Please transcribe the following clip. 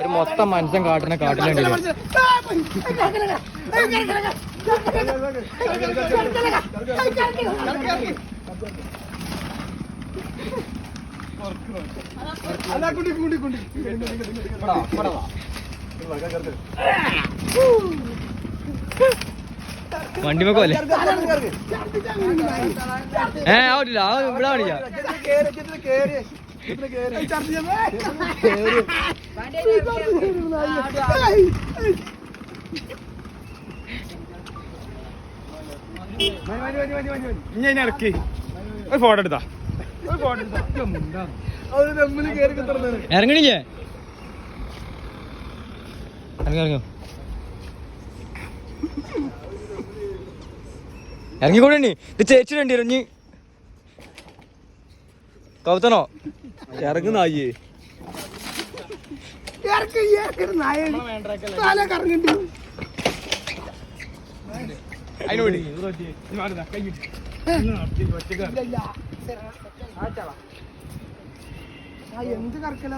ഒരു മൊത്തം മനുഷ്യൻ കാട്ടിനെ കാട്ടിലുണ്ട് വണ്ടി വെക്കോല്ലേ ഏ ആവില്ല ആ ഇവിടെ കാണില്ല ഇനി ഇറക്കി ഒരു ഫോട്ടോ എടുത്താ ഇറങ്ങണില്ലേ? ഇറങ്ങി ഇറങ്ങോ. ഇറങ്ങിക്കൂടെ ഇത് ചേച്ചിട്ടുണ്ട് ഇറങ്ങി. കൗത്തനോ ഇറങ്ങുന്ന ആയി അതിനോട് എന്ത് കറക്കല?